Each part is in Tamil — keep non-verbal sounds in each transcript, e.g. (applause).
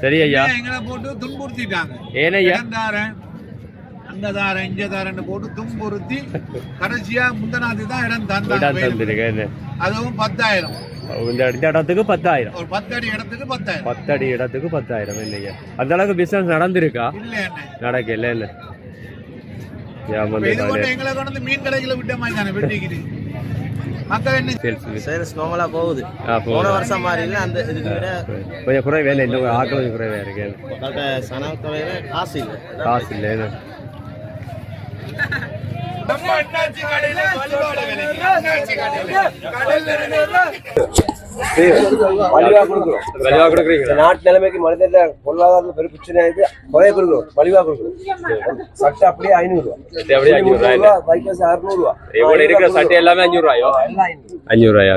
சரி ஐயா. எங்களை போட்டு துன்புறுத்திட்டாங்க? ஏனையா தாரேன் அங்க தாரேன் இங்க தாரேன்னு போட்டு துன்புறுத்தி கடைசியா முந்தநாத்து தான் இடம் தந்தாங்க அதுவும் பத்தாயிரம். இந்த இந்த இடத்துக்கு பத்தாயிரம். ஒரு பத்து அடி இடத்துக்கு பத்தாயிரம். பத்தடி இடத்துக்கு பத்தாயிரம் இல்லையா அந்த அளவுக்கு பிசினஸ் நடந்திருக்கா? நடக்கல இல்ல எங்களை கொண்டு மீன் கடைகளை விட்ட மாதிரி தானே வெட்டிக்கிட்டு சேல்ஸ் சேல்ஸ் நார்மலா போகுது. போன வருஷம் மாதிரி இல்ல அந்த இதுக்கு விட கொஞ்சம் குறைவே இல்லை இன்னும் ஆக்கள் கொஞ்சம் குறைவே இருக்கு. சனத்துறையில காசு இல்ல. காசு இல்லை என்ன? நம்ம அண்ணாச்சி நாட்டு நிலைமைக்கு மனிதர்ல பொருளாதாரத்துல பெரிய பிரச்சனை ஆயிடுது குறைய கொடுக்கணும் மலிவா சட்டை அப்படியே ஐநூறு ரூபா அப்படியே அஞ்சூறு ரூபாய் ரூபா பைக் அறுநூறு ரூபா இவ்வளவு இருக்கிற சட்டை எல்லாமே அஞ்சூறு ரூபாயோ அஞ்சூறு ரூபாயா.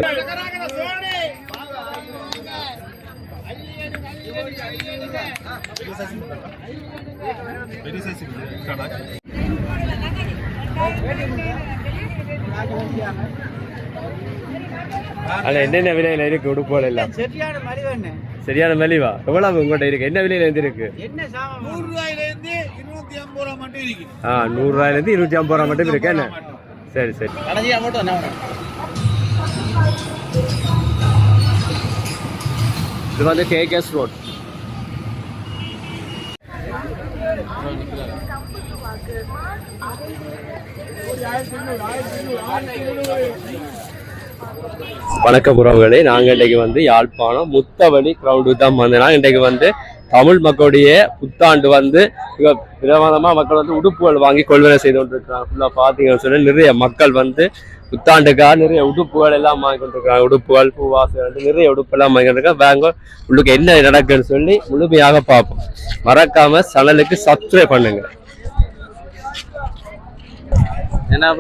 ஆனா என்னென்ன விலையில இருக்கு உடுப்புகள் எல்லாம்? சரியான மலிவண்ணே சரியான மலிவா? எவ்வளவு உங்கள்கிட்ட இருக்கு? என்ன விலையில இருந்து இருக்கு? என்ன நூறு ரூபாயில இருந்து இருநூத்தி ஐம்பது ரூபா மட்டும் இருக்கு. ஆ நூறு ரூபாயில இருந்து இருநூத்தி ஐம்பது ரூபா மட்டும் இருக்கு. என்ன? சரி சரி. கடைசியா மட்டும் என்ன வேணும்? இது வந்து கேகேஎஸ் ரோட். வணக்கம் உறவுகளே. நாங்கள் இன்றைக்கு வந்து யாழ்ப்பாணம் முத்தவழி கிரவுண்டு தான் வந்தேன் இன்றைக்கு வந்து தமிழ் மக்களுடைய புத்தாண்டு வந்து மிக பிரமாதமாக மக்கள் வந்து உடுப்புகள் வாங்கி கொள்வனை செய்து கொண்டிருக்கிறாங்க. ஃபுல்லாக பார்த்தீங்கன்னு சொல்லி நிறைய மக்கள் வந்து புத்தாண்டுக்காக நிறைய உடுப்புகள் எல்லாம் வாங்கி கொண்டிருக்காங்க உடுப்புகள் பூவாசம் நிறைய உடுப்பெல்லாம் வாங்கி கொண்டிருக்காங்க. வாங்க உள்ளுக்கு என்ன நடக்குன்னு சொல்லி முழுமையாக பார்ப்போம். மறக்காம சேனலுக்கு சப்ஸ்கிரைப் பண்ணுங்க. என்ன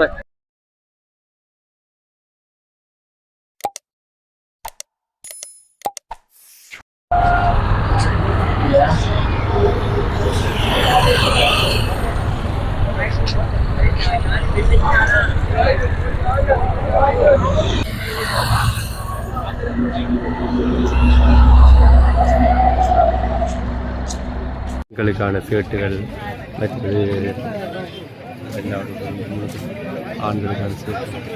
பெண்களுக்கான சேட்டுகள் மற்றது ஆண்களுக்கான சேட்டுகள்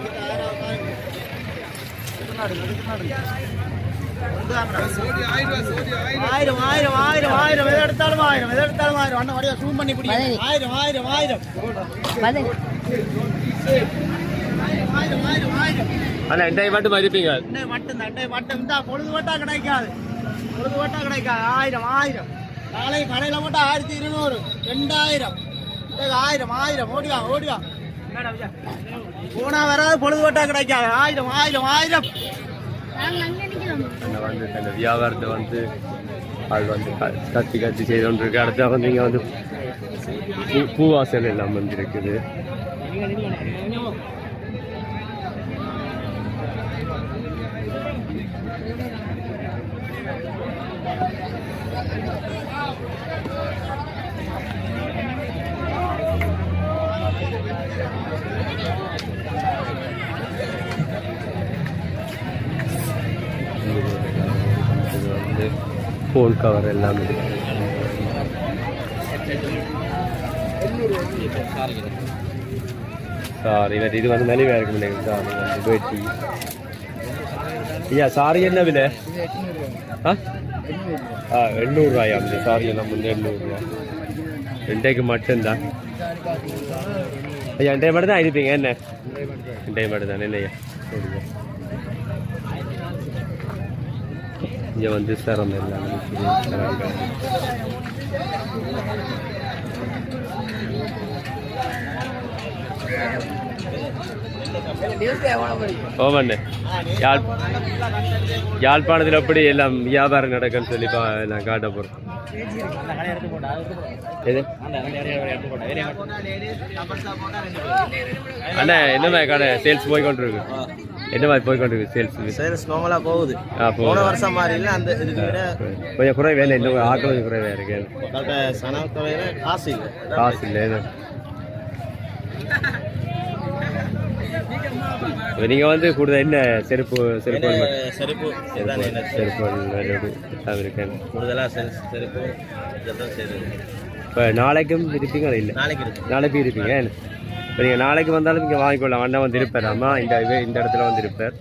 ஆயிரம் ஆயிரம் ஆயிரம் ஆயிரம். எதை எடுத்தாலும் ஆயிரம் எதை எடுத்தாலும் ஆயிரம். அண்ணன் வடிவா zoom பண்ணி பிடி ஆயிரம் ஆயிரம் ஆயிரம் ஆயிரம். ஆயிரம் ஆயிரம் ஆனால் என்டைய மட்டும் மதிப்பீங்க. அண்ணே மட்டும் தான் அண்ணே மட்டும். இருந்தா பொழுது வட்டா கிடைக்காது. பொழுது வட்டா கிடைக்காது. ஆயிரம் ஆயிரம். நாளை கடையில மட்டும் ஆயிரத்தி இருநூறு. ரெண்டாயிரம். டேய், ஆயிரம் ஆயிரம். ஓடிவா ஓடிவா. போனா வராது பொழுது வட்டா கிடைக்காது. ஆயிரம் ஆயிரம் ஆயிரம். வந்து அந்த வியாபாரத்தை வந்து ஆள் வந்து கத்தி கத்தி செய்து கொண்டு இருக்கு அடுத்த வந்து இங்கே வந்து பூ பூவாசல் எல்லாம் வந்து இருக்குது you. ஃபோன் கவர் எல்லாமே சாரி வேறு இது வந்து மலிவாக இருக்கு நினைக்கிறேன் சாரி வந்து வேட்டி ஐயா சாரி என்ன விலை ஆ ஆ எண்ணூறுரூவாயா அந்த சாரி எல்லாம் வந்து எண்ணூறுரூவா ரெண்டைக்கு மட்டும்தான் ஐயா ரெண்டே மட்டும் தான் இருப்பீங்க என்ன ரெண்டே மட்டும் தானே இல்லையா சரிங்க இங்கே வந்து சிரம் எல்லாம். ஓமண்ணே யாழ் யாழ்ப்பாணத்தில் எப்படி எல்லாம் வியாபாரம் நடக்குன்னு சொல்லி பா நான் காட்ட போகிறேன் அண்ணா என்ன கடை? சேல்ஸ் போய் கொண்டுருக்கு. என்ன மாதிரி போய் கொண்டு இருக்கு சேல்ஸ் சேல்ஸ் நார்மலா போகுது. போன வருஷம் மாதிரி இல்ல அந்த இதுக்கு விட கொஞ்சம் குறைவே இல்லை இன்னும் ஆக்கள் கொஞ்சம் குறைவே இருக்கு. கரெக்டா சனத்துறையில காசு இல்ல. காசு இல்லை இப்ப நீங்க வந்து கூடுதல் என்ன செருப்பு செருப்பு செருப்பு? செருப்பு இருக்கேன். கூடுதலாக செருப்பு இப்போ நாளைக்கும் இருப்பீங்களா இல்லை? நாளைக்கு நாளைக்கு இருப்பீங்க இப்போ நீங்கள் நாளைக்கு வந்தாலும் இங்கே வாங்கிக்கொள்ளலாம் அண்ணன் வந்து இருப்பார் அம்மா இந்த இது இந்த இடத்துல வந்து இருப்பார்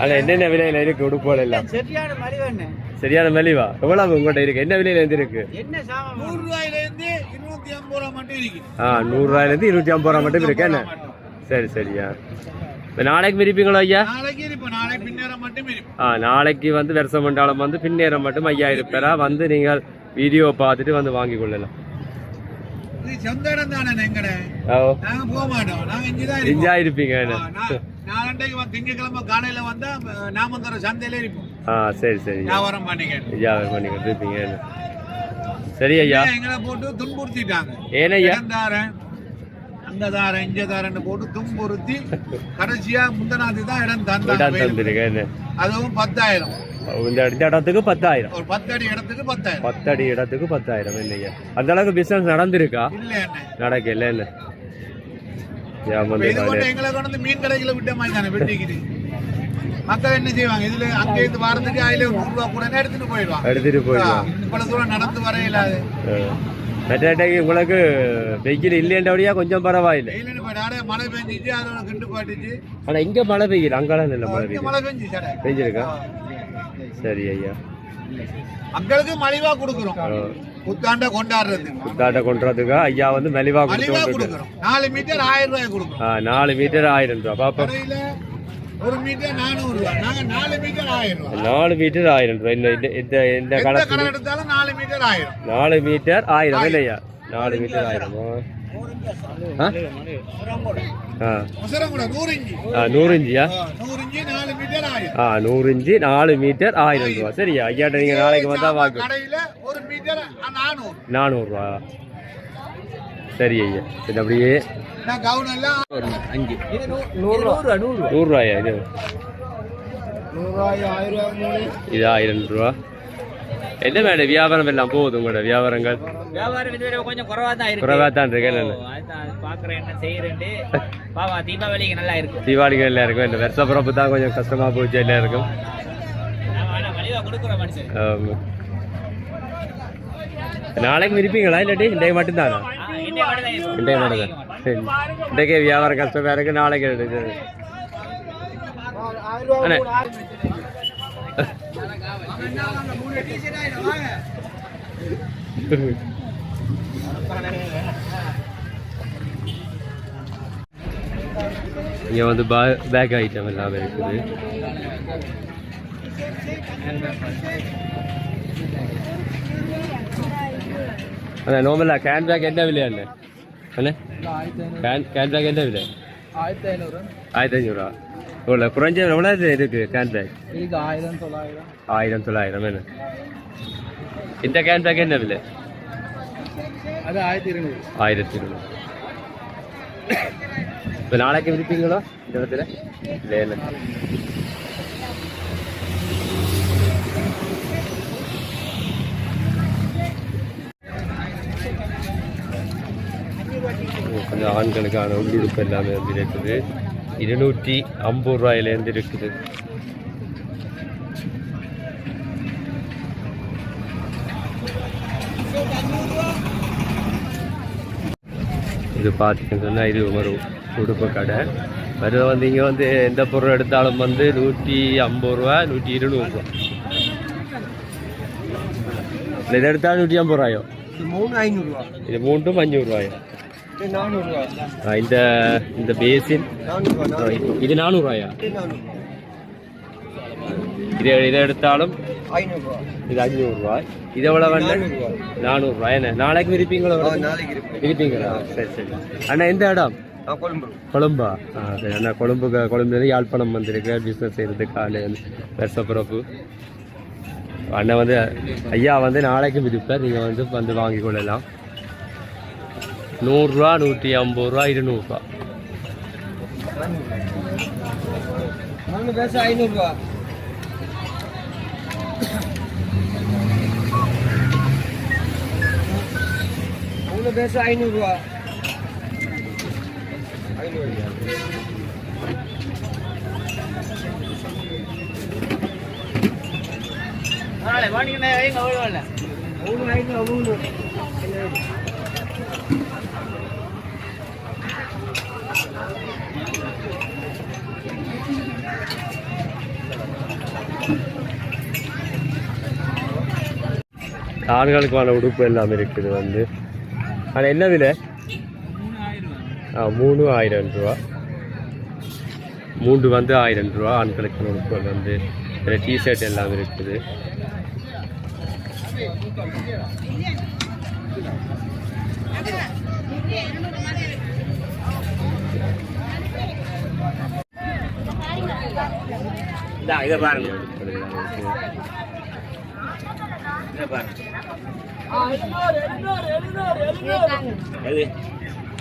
அதில் என்னென்ன விலையில இருக்கு உடுப்புகள் எல்லாம்? சரியான மலிவண்ணே சரியான மலிவா? எவ்வளவு உங்கள்கிட்ட இருக்கு? என்ன விலையில இருந்து இருக்கு? என்ன சாமான்? நூறு ரூபாயில இருந்து இருநூத்தி ஐம்பது ரூபா மட்டும் இருக்கு. ஆ நூறுரூவாயிலேருந்து இருநூற்றி ஐம்பது ரூபா மட்டும் இருக்கு. என்ன? சரி சரியா இப்போ நாளைக்கு விரிப்பீங்களா ஐயா? பின்னேரம் ஆ நாளைக்கு வந்து வருஷ மண்டலம் வந்து பின்னேறம் மட்டும் ஐயாயிரம் பேரா வந்து நீங்கள் வீடியோ பார்த்துட்டு வந்து வாங்கி கொள்ளலாம். சொந்த இடம் தானே எங்கட? ஓ நாங்க போக மாட்டோம். நாங்க இங்கதான் இஞ்சா இருப்போம். இருப்பீங்க என்ன? வந்து திங்கக்கிழமை காலையில வந்தா நாமந்தர சந்தையில இருப்போம். ஆ சரி சரி. வியாபாரம் பண்ணிக்கிட்டு ஐயா பண்ணிக்கிட்டு இருப்பீங்க. என்ன சரி ஐயா. எங்களை போட்டு துன்புறுத்திட்டாங்க? ஏன் ஐயா? இடம் தாரேன் அங்க தாரேன் இங்க தாரேன்னு போட்டு துன்புறுத்தி கடைசியா முந்தநாதி தான் இடம் தந்தாங்க அதுவும் பத்தாயிரம். இந்த இடத்துக்கு பத்தாயிரம். ஒரு பத்து அடி இடத்துக்கு பத்தாயிரம். பத்தடி இடத்துக்கு பத்தாயிரம் இல்லையா அந்த அளவுக்கு பிசினஸ் நடந்திருக்கா? இல்ல நடக்கல என்ன இப்ப ஏமாந்து இது கொண்டு எங்களை கொண்டு மீன் கடைகளை விட்ட மாதிரி தானே வெட்டிக்குது மக்கள் என்ன செய்வாங்க? இதுல அங்க இருந்து வாரத்துக்கு அதுல ஒரு நூறு ரூபா கூட எடுத்துட்டு போயிடுவாங்க. எடுத்துட்டு இவ்வளவு தூரம் நடந்து வர இல்லாது மெட்டாட்டைக்கு உங்களுக்கு வெயில் இல்லைன்றபடியா கொஞ்சம் பரவாயில்லை. மழை பெஞ்சிச்சு அதோட கிண்டு போட்டுச்சு ஆனா இங்க மழை பெய்யுது அங்கெல்லாம் நல்ல மழை மழை பெஞ்சு சடை பெய்ஞ்சிருக்கா சரி ஐயா. மக்களுக்கு மலிவா கொடுக்குறோம். புத்தாண்ட கொண்டாடுறது. புத்தாட்ட கொண்டுறதுக்கா ஐயா வந்து மெலிவா கொடுத்து நாலு மீட்டர் ஆயிரம் ரூபாய் கொடுக்குறோம். நாலு மீட்டர் ஆயிரம் ரூபா பாப்பா ஒரு மீட்டர் நானூறு ரூபாய். நாங்க நாலு மீட்டர் ஆயிரம் ரூபாய். நாலு மீட்டர் ஆயிரம் ரூபா இந்த இந்த- இந்த கடை எடுத்தாலும் நாலு மீட்டர் ஆயிரம். நாலு மீட்டர் ஆயிரம். இல்லையா? நாலு மீட்டர் ஆயிரமா. ஆ? ஆ. முசரம் கூட நூறு இஞ்சி ஆ நூறு இஞ்சியா ஆ, நூறு இஞ்சி நாலு மீட்டர் ஆயிரம் ஆயிரம் ரூபா. சரியா? ஐயாட்ட நீங்க நாளைக்கு வந்தா வாக்கு. கடையில ஒரு மீட்டர் நானூறு. நானூறுரூவா சரி ஐயா. சரி அப்படியே. கவுன் எல்லாம் நூறுரூவாயா இது? இது ஆயிரம் ரூபா. என்ன மேடம் வியாபாரம் எல்லாம் போகுது உங்களோட வியாபாரங்கள்? வியாபாரம் கொஞ்சம் குறைவா தான் இருக்கு. குறைவா தான் இருக்கு. தீபாவளிக்கு நல்லா இருக்கும் தீபாவளிக்கு எல்லாம் இருக்கும். இந்த வருஷ பிறப்பு தான் கொஞ்சம் கஷ்டமா போச்சு எல்லாம் இருக்கும். நாளைக்கு இருப்பீங்களா இல்லாட்டி இன்றைக்கு மட்டும்தானா. இன்றைக்கு மட்டும்தான் சரி. இன்றைக்கே வியாபாரம் கஷ்டமா இருக்கு. நாளைக்கு இங்கே வந்து பா பேக் ஐட்டம் எல்லாமே இருக்குது. அண்ணா நார்மலாக கேன் பேக் என்ன விலை அண்ணே? அண்ணே கேன் கேன் பேக் என்ன விலை? ஆயிரத்தி ஐநூறு. ஆயிரத்தி ஐநூறுரூவா இவ்வளோ குறைஞ்ச எவ்வளோ இருக்கு கேன் பேக் இதுக்கு ஆயிரம் தொள்ளாயிரம் ஆயிரம் தொள்ளாயிரம் என்ன இந்த கேன் பேக் என்ன விலை அது ஆயிரத்தி இருநூறு ஆயிரத்தி இருநூறு இப்போ நாளைக்கு விரிப்பீங்களோ இந்த இடத்துல இல்லை இல்லை கொஞ்சம் ஆண்களுக்கான உள்ளுடுப்பு எல்லாமே வந்து இருக்குது இருநூற்றி ஐம்பது ரூபாயிலேருந்து இருக்குது. இது பார்த்தீங்கன்னு சொன்னால் இது ஒரு உடுப்பு கடை. வருத வந்து இங்கே வந்து எந்த பொருள் எடுத்தாலும் வந்து நூற்றி ஐம்பது ரூபா நூற்றி இருநூறுவா இதை எடுத்தாலும் நூற்றி ஐம்பது ரூபாயோ? மூணு ஐநூறுரூவா இது மூன்றும் அஞ்சூறு இந்த இந்த பேசின் இது நானூறுவாயா? நானூறு இது இதை எடுத்தாலும் இது அஞ்சூறுரூவா இது எவ்வளோ வேணும் நானூறுரூவா என்ன நாளைக்கு இருக்கு இருப்பீங்களா சரி சரி. அண்ணா எந்த இடம்? கொழும்பு. கொழும்பா? ஆ சரி அண்ணா கொழும்பு கொழும்புலேருந்து யாழ்ப்பாணம் வந்திருக்கு. பிஸ்னஸ் செய்கிறதுக்கு ஆள் வருஷப்பிறப்பு அண்ணன் வந்து ஐயா வந்து நாளைக்கு விதிப்பார். நீங்கள் வந்து வந்து வாங்கி கொள்ளலாம். நூறுரூவா நூற்றி ஐம்பது ரூபா இருநூறுவா பேச ஐநூறுரூவா பேச ஐநூறுரூவா பரவாயில்ல வாங்கினே வைங்க ஓடுவாங்க மூணு ஐநூறு ஆண்களுக்கான உடுப்பு எல்லாம் இருக்குது வந்து. ஆனால் என்ன விலை? ஆ மூணு ஆயிரம் ரூபா. மூன்று வந்து ஆயிரம் ரூபா ஆண்களுக்கான உடுப்புகள் வந்து. இதில் டிஷர்ட் எல்லாம் இருக்குது. இதை பாருங்க.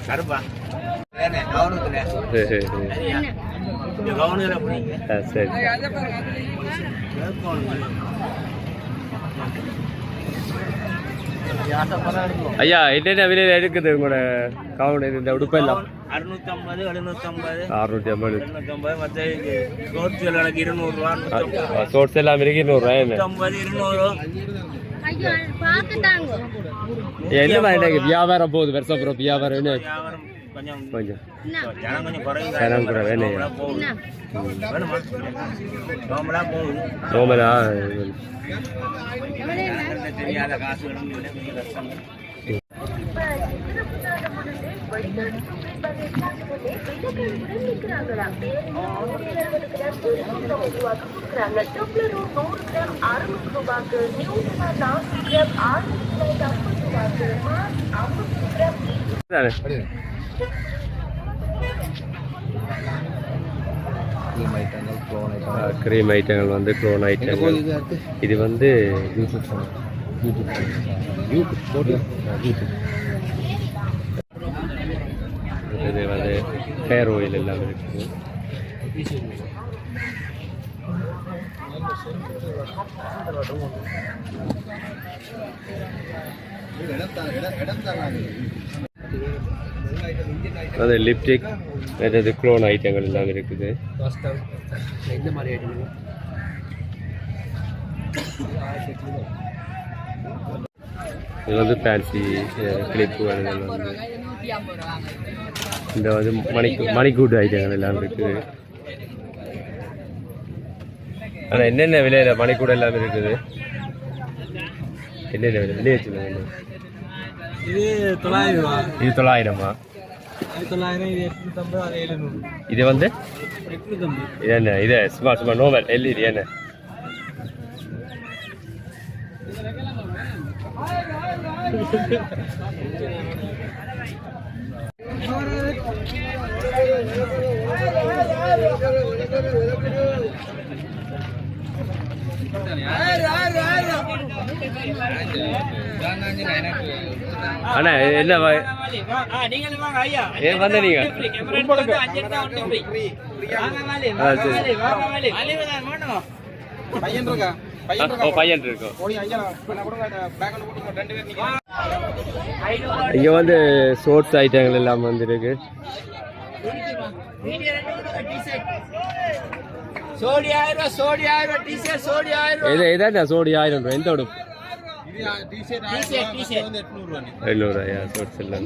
கருப்பா சரி, ஐயா என்னென்ன விலையில் இருக்குது உங்களோட கவுன்? இந்த உடுப்பெல்லாம். அறுநூத்தம்பது எழுநூத்தம்பது. அறுநூற்றி ஐம்பது எழுநூத்தம்பது மற்ற இருநூறுவா சோர்ஸ் எல்லாம் இருக்கு என்ன? நூற்றம்பது இருநூறு. என்ன மாதிரி வியாபாரம் போகுது? வருஷம் அப்புறம் வியாபாரம் என்ன? கொஞ்சம். ஜனம் குறை, வேணும். தெரியாத காசுகளும் க்ரீம் ஐட்டங்கள் வந்து க்ளோன் ஐட்டங்கள் இது வந்து இது வந்து ஹேர் ஆயில் எல்லாம் இருக்குது அது லிப்டிக் அதாவது க்ளோன் ஐட்டங்கள் எல்லாம் இருக்குது. இந்த மாதிரி ஐட்டம் இது வந்து ஃபேன்சி கிளிப்புகள் எல்லாம் வந்து. இந்த வந்து மணிக்கு மணிக்கூட்டு ஐட்டங்கள் எல்லாம் இருக்குது. ஆனால் என்னென்ன விலையில் மணிக்கூடு எல்லாம் இருக்குது? என்னென்ன விலை? விலையை சொல்லுங்க. இது தொள்ளாயிரம் இது தொள்ளாயிரமா? வந்து? இது என்ன? இது சும்மா சும்மா நோமல் எல்இடி என்ன? அண்ணா என்ன ஏன் வந்த நீங்க. பையன் இருக்கா பையன் இருக்கும் இங்க வந்து ஸ்போர்ட்ஸ் ஐட்டங்கள் எல்லாம் வந்துருக்கு. சோடி ஆயிரம் சோடி ஆயிரம் டிஷர்ட் சோடி ஆயிரம் இது இதான் சோடி ஆயிரம் ரூபாய் எந்த உடுப்பு டிஷர்ட் டிஷர்ட் எண்ணூறுவாயா ஸ்போர்ட்ஸ் எல்லாம்.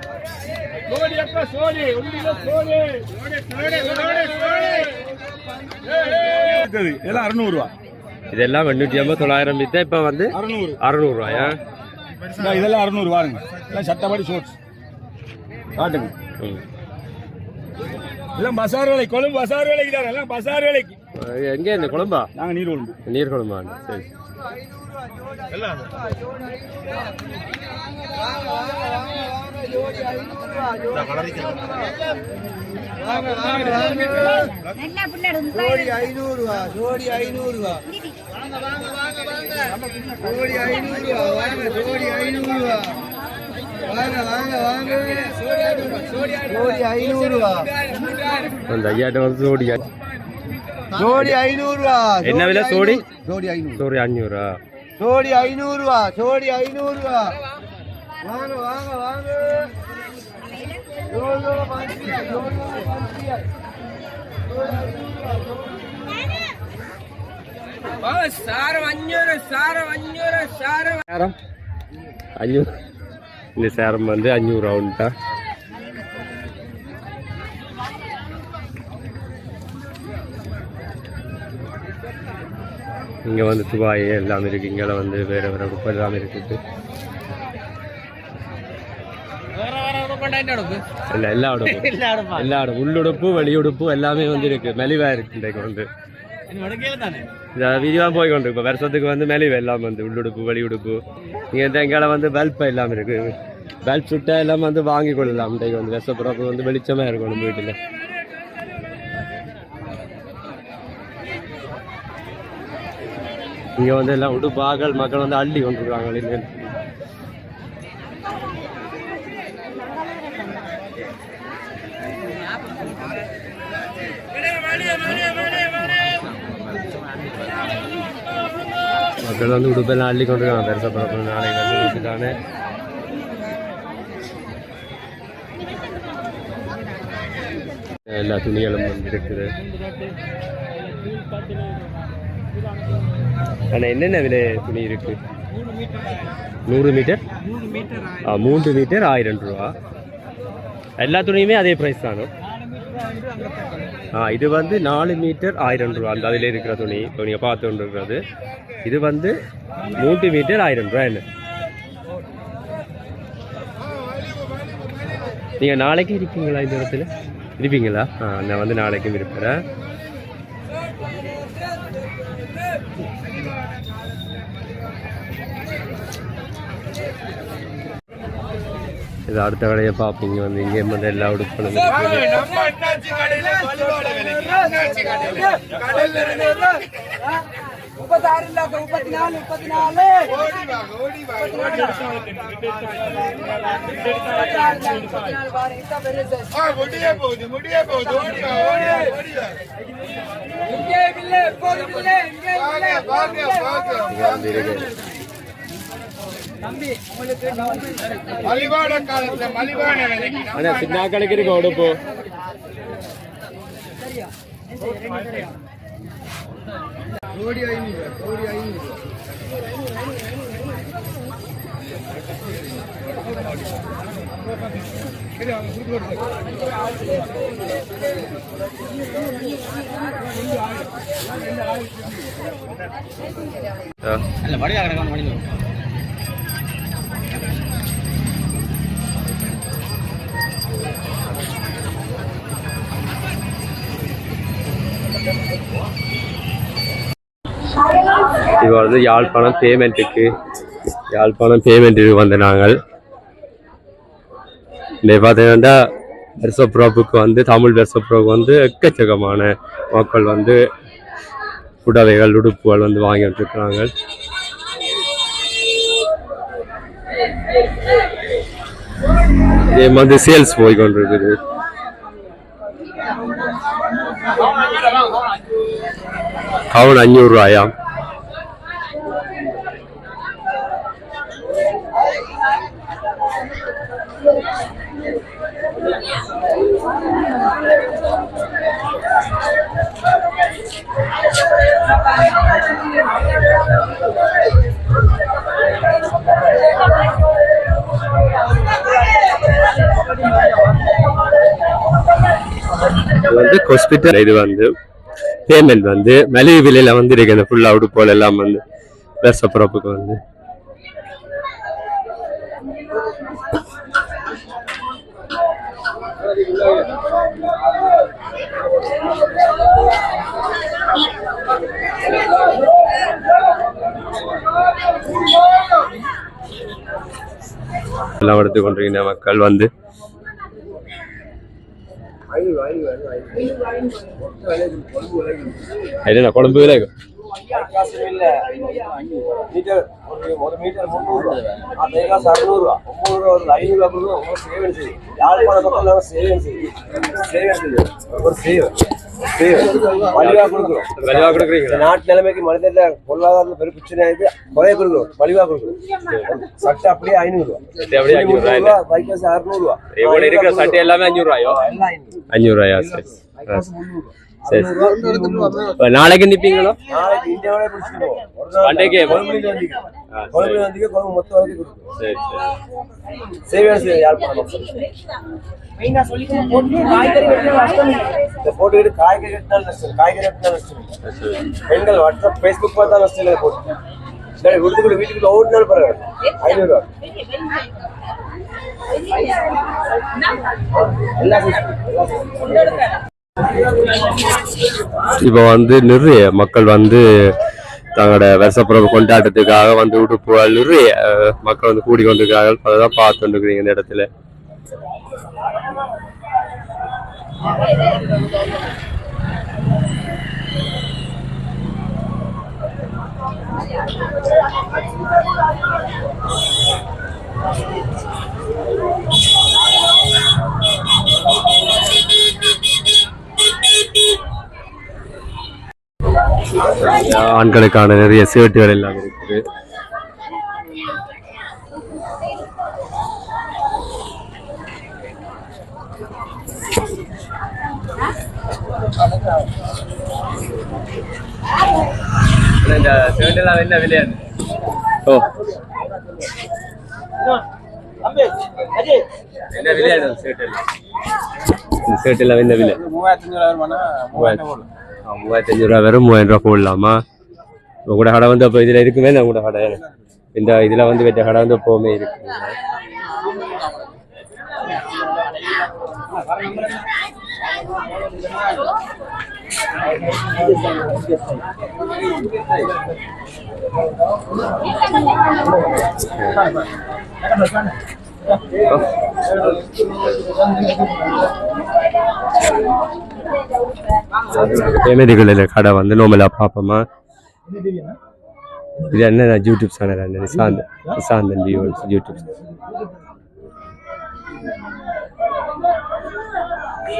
சோடி அக்கா சோடி உண்டியில சோடி எல்லாம் அறுநூறுவா இதெல்லாம் எண்ணூற்றி ஐம்பது தொள்ளாயிரம் வித்தா இப்போ வந்து அறுநூறு. அறநூறுவாயா இதெல்லாம் அறுநூறு வாருங்க. எல்லாம் சட்டப்படி ஷோட்ஸ் காட்டுங்க. ம். எல்லாம் பசார் வேலைக்கு கொழும்பு பசார் வேலைக்கு தான்? எல்லாம் பசார் வேலைக்கு. எங்க இந்த குழம்பா? நாங்கள் நீர் கொழும்பு. நீர் குழம்பா சரி. ரூபா ஜோடி ஐநூறு ரூபா ஜோடி ஐநூறு ரூபா ஜோடி ஐநூறு ரூபா வாங்க ஜோடி ஐநூறு. ரூபா ஜோடி ஐநூறு. என்ன விலை சோடி ஜோடி ஐநூறு. சோடி அஞ்சூறா ஜோடி ஐநூறு ரூபா ஜோடி ஐநூறு ரூபா வாங்க. வாங்க வாங்க. சேரம் இந்த சேரம் வந்து அஞ்சூறு ரவுண்டா? இங்க வந்து துபாய் எல்லாம் இருக்கு இங்க வந்து வேற வேற உடுப்பு எல்லாம் இருக்குது. இல்ல எல்லா உடுப்பும் (laughs) எல்லா உடுப்பு? உள்ளுடுப்பு வெளியுடுப்பு எல்லாமே வந்து இருக்கு மெலிவா இருக்கு இன்றைக்கு வந்து. வீடியோ போய் கொண்டு இப்போ வருஷத்துக்கு வந்து மெலிவு எல்லாம் வந்து உள்ளுடுப்பு வெளியுடுப்பு இங்கே இந்த எங்கால வந்து பல்ப் எல்லாம் இருக்கு. பல்ப் சுட்டா எல்லாம் வந்து வாங்கி கொள்ளலாம். இன்றைக்கு வந்து வருஷப்புறப்பு வந்து வெளிச்சமா இருக்கும் நம்ம வீட்டில். இங்கே வந்து எல்லாம் உடுப்பாக்கள் மக்கள் வந்து அள்ளி கொண்டிருக்காங்க இல்லை மக்கள் வந்து உடுப்பெல்லாம் அள்ளி கொண்டிருக்காங்க. பெருசப்படப்பு நாளைக்கு வந்து வீட்டுக்கான எல்லா துணிகளும் வந்து இருக்குது. ஆனால் என்னென்ன விலை துணி இருக்கு? நூறு மீட்டர்? ஆ மூன்று மீட்டர் ஆயிரம் ரூபா. எல்லா துணியுமே அதே ப்ரைஸ் தானோ? ஆ இது வந்து நாலு மீட்டர் ஆயிரம் ரூபா. அந்த அதில் இருக்கிற துணி இப்போ நீங்கள் பார்த்து கொண்டு இருக்கிறது இது வந்து மூன்று மீட்டர் ஆயிரம் ரூபா என்ன? நீங்கள் நாளைக்கு இருப்பீங்களா இந்த இடத்துல? இருப்பீங்களா? ஆ நான் வந்து நாளைக்கும் இருப்பேன். இது அடுத்த கடையை பார்ப்பீங்க வந்து இங்கே வந்து எல்லா உடுப்பணும் முப்பத்தாறு முப்பத்தி நாலு முப்பத்தி நாலு முடிய போகுது முடிய போகுது இங்கே இங்கே ஆனால் சின்ன கடைக்கு இருக்கு உடுப்பு ஐநூறு ஐநூறு அல்ல மணி வந்து யாழ்ப்பாணம் பேமெண்ட்டுக்கு யாழ்ப்பாணம் பேமெண்ட்டுக்கு வந்த நாங்கள். இந்த பார்த்தீங்கன்னா வெர்சப்ரோப்புக்கு வந்து தமிழ் வெர்சப்ரோக்கு வந்து எக்கச்சக்கமான மக்கள் வந்து புடவைகள் உடுப்புகள் வந்து வாங்கிட்டு இருக்கிறாங்க இதே மாதிரி சேல்ஸ் போய் கொண்டிருக்குது கவுன் அஞ்சூறு ரூபாயாம் வந்து ஹாஸ்பிட்டல் இது வந்து பேமெண்ட் வந்து மலிவு விலையில வந்து இருக்கு. இந்த ஃபுல்லா உடுப்போல் எல்லாம் வந்து வெர்சப்புறப்புக்கு வந்து. எல்லாம் எடுத்துக்கொண்டிருக்கின்ற மக்கள் வந்து അയിലുള്ള അയിലുള്ള അയിലുള്ള അയിലുള്ള അയിലുള്ള അയിലുള്ള അയിലുള്ള അയിലുള്ള അയിലുള്ള மீட்டர் ஒரு ஒரு மீட்டர் அதே காசு அறுநூறு ரூபா ஒன்பது ரூபா வருது ஐநூறு ரூபா கொடுங்க உங்களுக்கு சேவன் செய்யும் யாழ்ப்பாண மக்கள் நாங்கள் சேவன் செய்யும் சேவன் செய்யும் ஒரு சேவை சேவை மலிவா கொடுக்குறோம் விலைவா நாட்டு நிலைமைக்கு மனிதர்ல பொருளாதாரத்துல பெரிய பிரச்சனை ஆயிடுது குறைய கொடுக்குறோம் மலிவா கொடுக்குறோம் சட்டை அப்படியே ஐநூறு அப்படியே ஐநூறு ரூபா ரூபா பைக் காசு அறுநூறு ரூபா இவ்வளவு இருக்கிற சட்டை எல்லாமே சரி. சரி. நாளைக்கு நிப்பீங்களோ? ஆ, சரி. சரி போட்டுக்கிட்டு காய்கறி. காய்கறி. பெண்கள் வாட்ஸ்அப் ஃபேஸ்புக் பார்த்தா நஷ்டம் இல்லை போட்டு. சரி விடுத்துக்குள்ள வீட்டுக்குள்ள ஓடினாலும் பரவாயில்ல. ஐநூறு ரூபா. இப்போ வந்து நிறைய மக்கள் வந்து தங்களோட வருஷப்பிறப்பு கொண்டாட்டத்துக்காக வந்து உடுப்புகள் நிறைய மக்கள் வந்து கூடி கொண்டிருக்கிறார்கள் அதான் பார்த்து கொண்டிருக்கிறீங்க இந்த இடத்துல. ஆண்களுக்கான நிறைய சேட்டுகள் எல்லாம் இருக்குது. இந்த சேட்டெல்லாம் என்ன விலையா ஓ. என்ன விலையா சேட்டெல்லாம் இந்த சேட்டெல்லாம் என்ன விலை? மூவாயிரத்தி மூவாயிரத்தி ரூபா வெறும் மூவாயிரம் ரூபா போடலாமா கூட கடை வந்து அப்போ இதில் இருக்குமே நான் கூட கடை. இந்த இதில் வந்து வெட்ட கடை வந்து எப்போவுமே இருக்கு. பேமெடிகளில் கடை வந்து நோமலாக பார்ப்போமா இது என்ன யூடியூப் சேனல் என்ன நிசாந்த் நிசாந்தன் வியூவர்ஸ் யூடியூப்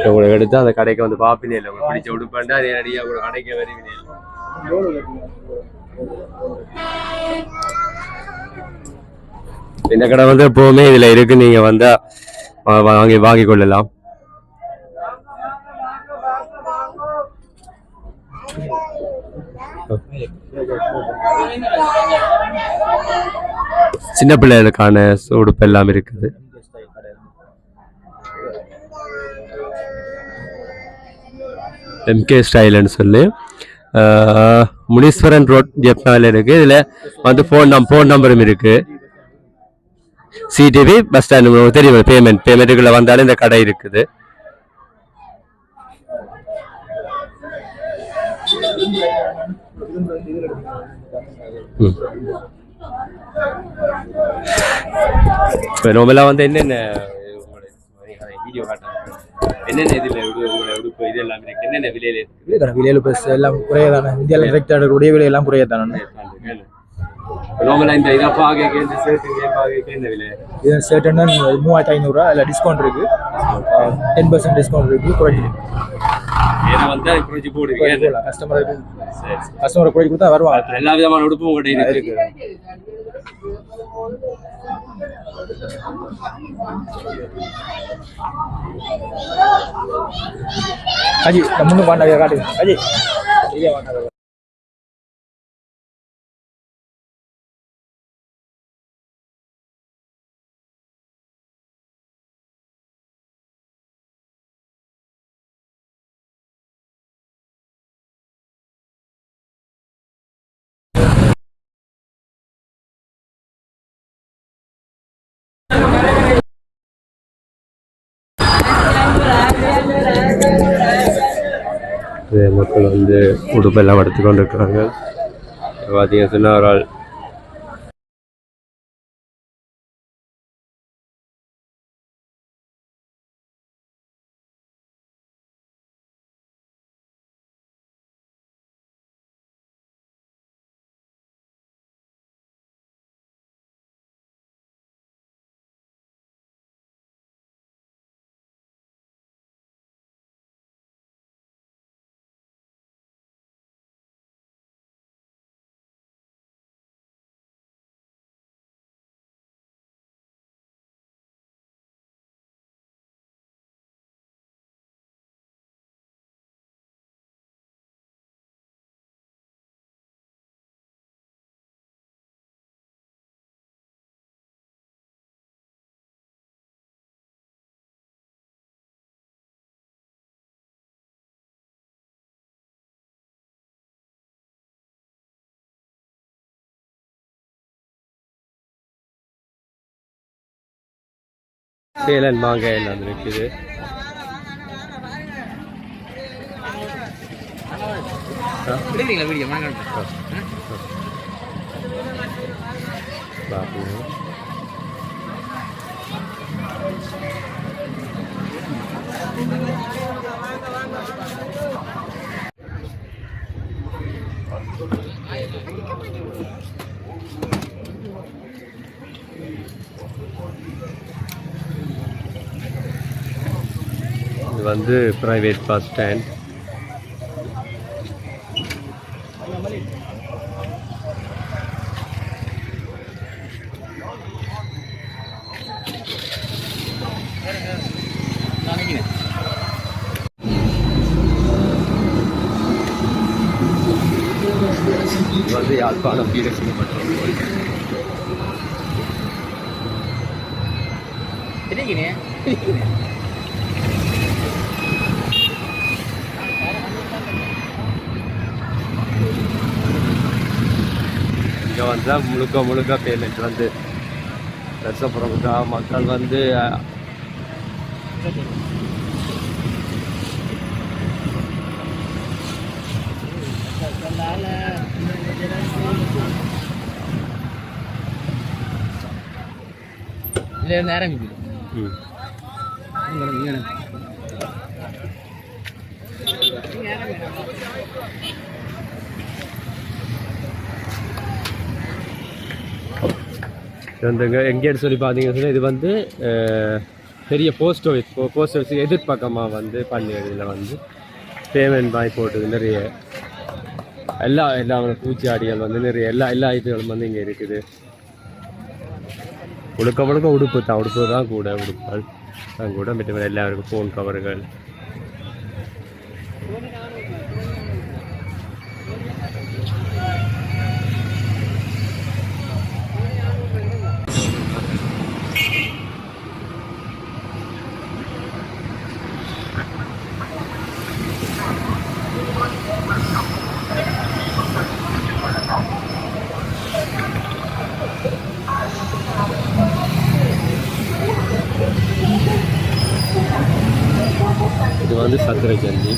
உங்களுக்கு எடுத்து அந்த கடைக்கு வந்து பார்ப்பீங்க இல்லை. உங்களுக்கு பிடிச்ச உடுப்பாண்டா நேரடியாக கூட கடைக்கு வருவீங்க இந்த கடை வந்து எப்பவுமே இதுல இருக்கு. நீங்க வந்தால் வாங்கி வாங்கி கொள்ளலாம். சின்ன பிள்ளைகளுக்கான உடுப்பு எல்லாம் இருக்குது. எம்கே ஸ்டைலுன்னு சொல்லி முனீஸ்வரன் ரோட் ஜெப்னாவில் இருக்கு. இதுல வந்து ஃபோன் நம் ஃபோன் நம்பரும் இருக்கு. சிடிவி பஸ் ஸ்டாண்ட் தெரியும். பேமெண்ட் பேமெண்ட்டுக்குள்ள வந்தாலும் இந்த கடை இருக்குது. இப்போ வந்து என்னென்ன என்னென்ன இதில் உங்களோட உடுப்பு இது எல்லாமே என்னென்ன விலையில இருக்கு? விலைதானே விலையில ப்ளஸ் எல்லாம் குறையதானே? இந்தியாவில் டிரெக்ட் ஆர்டருடைய குறையதானே? நோமெல்லாம் இந்த இதை பாக்க இந்த சேர்த்து பாக்க என்ன விலை இது ஷர்ட்டுன்னா மூவாயிரத்தி ஐநூறுரூவா அதில் டிஸ்கவுண்ட் இருக்கு. டென் பர்சன்ட் டிஸ்கவுண்ட் இருக்கு குறைஞ்சி ஏன்னா வந்து குறைச்சி போடுவீங்க கஸ்டமர் கஸ்டமர் கஸ்டமரை குறைச்சி கொடுத்தா வருவாங்க. எல்லா விதமான உடுப்பும் உங்கள்கிட்ட இருக்கு அஜி நம்ம முன்னு காட்டுங்க அஜி இதே பாண்டாங்க மக்கள் வந்து உடுப்பெல்லாம் எடுத்து இருக்கிறாங்க பார்த்தீங்கன்னா சொன்ன ஒரு ஆள் சேலன் மாங்காய் எல்லாம் இருக்குது பார்ப்போம் இது வந்து ப்ரைவேட் பஸ் ஸ்டாண்ட் இது வந்து யாழ்ப்பாணம் வீரசிங்க பட்டம் இங்கே வந்தால் முழுக்க முழுக்க பேமெண்ட் வந்து ரசப்புறமுக்கா மக்கள் வந்து நேரம் ம். வந்துங்க வந்து எங்கேன்னு சொல்லி பார்த்தீங்கன்னு இது வந்து பெரிய போஸ்ட் ஆஃபீஸ் போஸ்ட் ஆஃபீஸ் எதிர்பக்கமாக வந்து பண்ணி வந்து பேமெண்ட் பாய் போட்டது நிறைய. எல்லா எல்லா பூச்சாடிகள் வந்து நிறைய எல்லா எல்லா இதுகளும் வந்து இங்கே இருக்குது. முழுக்க முழுக்க உடுப்பு தான் உடுப்பு தான் கூட உடுப்புகள் தான் கூட. மற்ற எல்லாருக்கும் ஃபோன் கவர்கள் இது வந்து சத்திரை ஜந்தி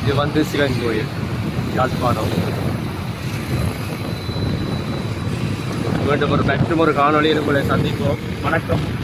இது வந்து சிவன் கோயில் யாழ்ப்பாணம். மீண்டும் ஒரு மற்றும் ஒரு காணொலியில் உங்களை சந்திப்போம். வணக்கம்.